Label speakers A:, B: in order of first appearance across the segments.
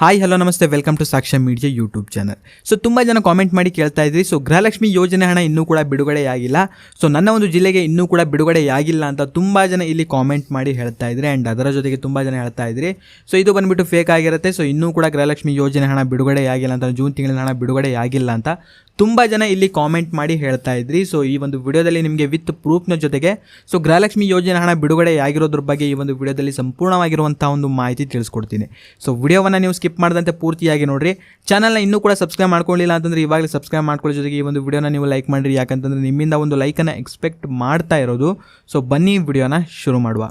A: Hi hello ನಮಸ್ತೆ. Welcome to Sakshya media YouTube channel so ತುಂಬ ಜನ ಕಾಮೆಂಟ್ ಮಾಡಿ ಕೇಳ್ತಾ ಇದ್ರಿ. ಸೊ ಗೃಹಲಕ್ಷ್ಮಿ ಯೋಜನೆ ಹಣ ಇನ್ನೂ ಕೂಡ ಬಿಡುಗಡೆಯಾಗಿಲ್ಲ ಸೊ ನನ್ನ ಒಂದು ಜಿಲ್ಲೆಗೆ ಇನ್ನೂ ಕೂಡ ಬಿಡುಗಡೆಯಾಗಿಲ್ಲ ಅಂತ ತುಂಬ ಜನ ಇಲ್ಲಿ ಕಾಮೆಂಟ್ ಮಾಡಿ ಹೇಳ್ತಾ ಇದ್ರಿ. ಆ್ಯಂಡ್ ಅದರ ಜೊತೆಗೆ ತುಂಬ ಜನ ಹೇಳ್ತಾ ಇದ್ರಿ. ಸೊ ಇದು ಬಂದುಬಿಟ್ಟು ಫೇಕ್ ಆಗಿರುತ್ತೆ. ಸೊ ಇನ್ನೂ ಕೂಡ ಗೃಹಲಕ್ಷ್ಮಿ ಯೋಜನೆ ಹಣ ಬಿಡುಗಡೆಯಾಗಿಲ್ಲ ಅಂತ, ಜೂನ್ ತಿಂಗಳಿನ ಹಣ ಬಿಡುಗಡೆಯಾಗಿಲ್ಲ ಅಂತ ತುಂಬ ಜನ ಇಲ್ಲಿ ಕಾಮೆಂಟ್ ಮಾಡಿ ಹೇಳ್ತಾ ಇದ್ರಿ. ಸೊ ಈ ಒಂದು ವಿಡಿಯೋದಲ್ಲಿ ನಿಮಗೆ ವಿತ್ ಪ್ರೂಫ್ನ ಜೊತೆಗೆ ಸೊ ಗೃಹಲಕ್ಷ್ಮಿ ಯೋಜನೆ ಹಣ ಬಿಡುಗಡೆ ಆಗಿರೋದ್ರ ಬಗ್ಗೆ ಈ ಒಂದು ವಿಡಿಯೋದಲ್ಲಿ ಸಂಪೂರ್ಣವಾಗಿರುವಂಥ ಒಂದು ಮಾಹಿತಿ ತಿಳಿಸ್ಕೊಡ್ತೀನಿ. ಸೊ ವಿಡಿಯೋವನ್ನು ನೀವು ಸ್ಕಿಪ್ ಮಾಡದಂತೆ ಪೂರ್ತಿಯಾಗಿ ನೋಡ್ರಿ. ಚಾನಲ್ನ ಇನ್ನೂ ಕೂಡ ಸಬ್ಸ್ಕ್ರೈಬ್ ಮಾಡ್ಕೊಳ್ಳಿಲ್ಲ ಅಂತಂದ್ರೆ ಇವಾಗಲೇ ಸಬ್ಸ್ಕ್ರೈಬ್ ಮಾಡ್ಕೊಳ್ಳೋ ಜೊತೆಗೆ ಈ ಒಂದು ವಿಡಿಯೋನ ನೀವು ಲೈಕ್ ಮಾಡಿರಿ. ಯಾಕಂತಂದ್ರೆ ನಿಮ್ಮಿಂದ ಒಂದು ಲೈಕನ್ನು ಎಕ್ಸ್ಪೆಕ್ಟ್ ಮಾಡ್ತಾ ಇರೋದು. ಸೊ ಬನ್ನಿ ವಿಡಿಯೋನ ಶುರು ಮಾಡುವ.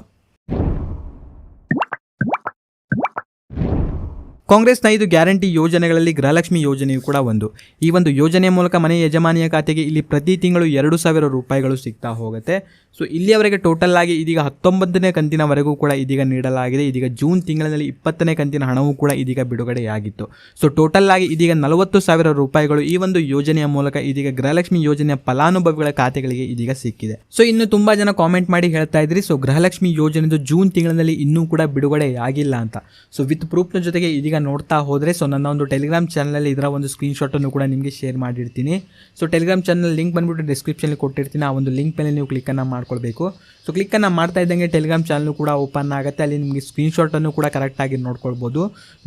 A: ಕಾಂಗ್ರೆಸ್ನ ಐದು ಗ್ಯಾರಂಟಿ ಯೋಜನೆಗಳಲ್ಲಿ ಗೃಹಲಕ್ಷ್ಮಿ ಯೋಜನೆಯು ಕೂಡ ಒಂದು. ಈ ಒಂದು ಯೋಜನೆ ಮೂಲಕ ಮನೆ ಯಜಮಾನಿಯ ಖಾತೆಗೆ ಇಲ್ಲಿ ಪ್ರತಿ ತಿಂಗಳು ಎರಡು ಸಾವಿರ ರೂಪಾಯಿಗಳು ಸಿಗ್ತಾ ಹೋಗುತ್ತೆ. ಸೊ ಇಲ್ಲಿಯವರೆಗೆ ಟೋಟಲ್ ಆಗಿ ಇದೀಗ ಹತ್ತೊಂಬತ್ತನೇ ಕಂತಿನವರೆಗೂ ಕೂಡ ಇದೀಗ ನೀಡಲಾಗಿದೆ. ಇದೀಗ ಜೂನ್ ತಿಂಗಳಿನಲ್ಲಿ ಇಪ್ಪತ್ತನೇ ಕಂತಿನ ಹಣವೂ ಕೂಡ ಇದೀಗ ಬಿಡುಗಡೆಯಾಗಿತ್ತು. ಸೊ ಟೋಟಲ್ ಆಗಿ ಇದೀಗ ನಲವತ್ತು ಸಾವಿರ ರೂಪಾಯಿಗಳು ಈ ಒಂದು ಯೋಜನೆಯ ಮೂಲಕ ಇದೀಗ ಗೃಹಲಕ್ಷ್ಮಿ ಯೋಜನೆಯ ಫಲಾನುಭವಿಗಳ ಖಾತೆಗಳಿಗೆ ಇದೀಗ ಸಿಕ್ಕಿದೆ. ಸೊ ಇನ್ನು ತುಂಬಾ ಜನ ಕಾಮೆಂಟ್ ಮಾಡಿ ಹೇಳ್ತಾ ಇದ್ರಿ. ಸೊ ಗೃಹಲಕ್ಷ್ಮಿ ಯೋಜನೆದು ಜೂನ್ ತಿಂಗಳಿನಲ್ಲಿ ಇನ್ನೂ ಕೂಡ ಬಿಡುಗಡೆಯಾಗಿಲ್ಲ ಅಂತ. ಸೊ ವಿತ್ ಪ್ರೂಫ್ನ ಜೊತೆಗೆ ಇದೀಗ ನೋಡ್ತಾ ಹೋದರೆ ಸೊ ನನ್ನ ಒಂದು ಟೆಲಿಗ್ರಾಮ್ ಚಾನಲಲ್ಲಿ ಇದರ ಒಂದು ಸ್ಕ್ರೀನ್ಶಾಟನ್ನು ಕೂಡ ನಿಮಗೆ ಶೇರ್ ಮಾಡಿರ್ತೀನಿ. ಸೊ ಟೆಲಿಗ್ರಾಮ್ ಚಾನಲ್ ಲಿಂಕ್ ಬಂದುಬಿಟ್ಟು ಡಿಸ್ಕ್ರಿಪ್ಷನಲ್ಲಿ ಕೊಟ್ಟಿರ್ತೀನಿ. ಆ ಒಂದು ಲಿಂಕ್ ಮೇಲೆ ನೀವು ಕ್ಲಿಕ್ಕನ್ನು ಮಾಡ್ಕೊಳ್ಬೇಕು. ಸೊ ಕ್ಲಿಕ್ಕನ್ನು ಮಾಡ್ತಾ ಇದ್ದಂಗೆ ಟೆಲಿಗ್ರಾಮ್ ಚಾನಲ್ ಕೂಡ ಓಪನ್ ಆಗುತ್ತೆ. ಅಲ್ಲಿ ನಿಮಗೆ ಸ್ಕ್ರೀನ್ಶಾಟನ್ನು ಕೂಡ ಕರೆಕ್ಟಾಗಿ ನೋಡ್ಕೊಳ್ಬೋದು.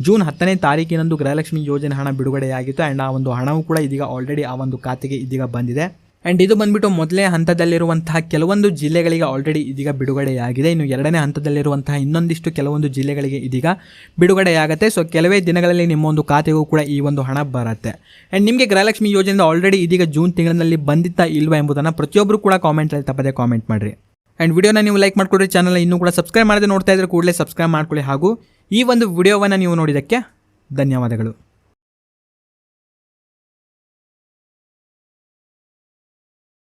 A: ಜೂನ್ ಹತ್ತನೇ ತಾರೀಕಿನಂದು ಗೃಹಲಕ್ಷ್ಮಿ ಯೋಜನೆ ಹಣ ಬಿಡುಗಡೆಯಾಗಿತ್ತು. ಆ್ಯಂಡ್ ಆ ಒಂದು ಹಣವು ಕೂಡ ಇದೀಗ ಆಲ್ರೆಡಿ ಆ ಒಂದು ಖಾತೆಗೆ ಇದೀಗ ಬಂದಿದೆ. ಆ್ಯಂಡ್ ಇದು ಬಂದ್ಬಿಟ್ಟು ಮೊದಲನೇ ಹಂತದಲ್ಲಿರುವಂತಹ ಕೆಲವೊಂದು ಜಿಲ್ಲೆಗಳಿಗೆ ಆಲ್ರೆಡಿ ಇದೀಗ ಬಿಡುಗಡೆಯಾಗಿದೆ. ಇನ್ನು ಎರಡನೇ ಹಂತದಲ್ಲಿರುವಂತಹ ಇನ್ನೊಂದಿಷ್ಟು ಕೆಲವೊಂದು ಜಿಲ್ಲೆಗಳಿಗೆ ಇದೀಗ ಬಿಡುಗಡೆಯಾಗುತ್ತೆ. ಸೊ ಕೆಲವೇ ದಿನಗಳಲ್ಲಿ ನಿಮ್ಮ ಒಂದು ಖಾತೆಗೂ ಕೂಡ ಈ ಒಂದು ಹಣ ಬರುತ್ತೆ. ಆ್ಯಂಡ್ ನಿಮಗೆ ಗೃಹಲಕ್ಷ್ಮಿ ಯೋಜನೆಯಿಂದ ಆಲ್ರೆಡಿ ಇದೀಗ ಜೂನ್ ತಿಂಗಳಿನಲ್ಲಿ ಬಂದಿತ್ತಾ ಇಲ್ವಾ ಎಂಬುದನ್ನು ಪ್ರತಿಯೊಬ್ಬರು ಕೂಡ ಕಾಮೆಂಟಲ್ಲಿ ತಪ್ಪದೆ ಕಾಮೆಂಟ್ ಮಾಡಿರಿ. ಆ್ಯಂಡ್ ವಿಡಿಯೋನ ನೀವು ಲೈಕ್ ಮಾಡಿಕೊಡ್ರಿ ಚಾನಲ್ ಇನ್ನೂ ಕೂಡ ಸಬ್ಸ್ಕ್ರೈಬ್ ಮಾಡದೆ ನೋಡ್ತಾ ಇದ್ರೆ ಕೂಡಲೇ ಸಬ್ಸ್ಕ್ರೈಬ್ ಮಾಡಿಕೊಳ್ಳಿ. ಹಾಗೂ ಈ ಒಂದು ವಿಡಿಯೋವನ್ನು ನೀವು ನೋಡಿದ್ದಕ್ಕೆ ಧನ್ಯವಾದಗಳು.